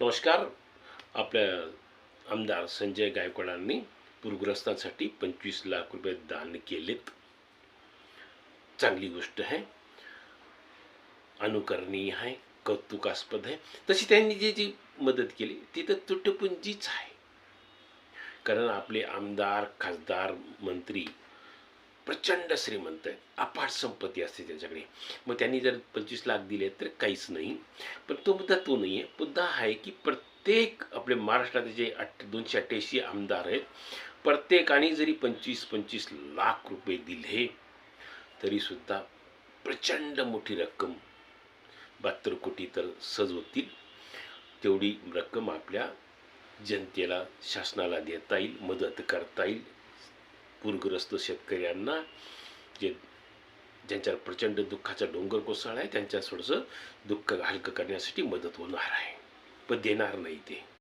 नमस्कार. आपल्या आमदार संजय गायकवाडांनी पूरग्रस्तांसाठी पंचवीस लाख रुपये दान केलेत. चांगली गोष्ट आहे. अनुकरणीय आहे कौतुकास्पद आहे. तशी त्यांनी जी जी मदत केली ती तर तुटपुंजीच आहे. कारण आपले आमदार खासदार मंत्री प्रचंड श्रीमंत आहेत. अपाट संपत्ती असते त्यांच्याकडे. मग त्यांनी जर पंचवीस लाख दिले तर काहीच नाही. पण तो मुद्दा तो नाही आहे मुद्दा आहे की प्रत्येक आपले महाराष्ट्रात जे अठ दोनशे अठ्ठ्याऐंशी आमदार आहेत प्रत्येकाने जरी पंचवीस पंचवीस लाख रुपये दिले तरीसुद्धा प्रचंड मोठी रक्कम बहात्तर कोटी तर सहज होतील. तेवढी रक्कम आपल्या जनतेला शासनाला देता येईल मदत करता येईल. पूरग्रस्त शेतकऱ्यांना जे ज्यांच्यावर प्रचंड दुःखाचा डोंगर कोसळला आहे त्यांच्या थोडंसं दुःख हलकं करण्यासाठी मदत होणार आहे. पण देणार नाही ते.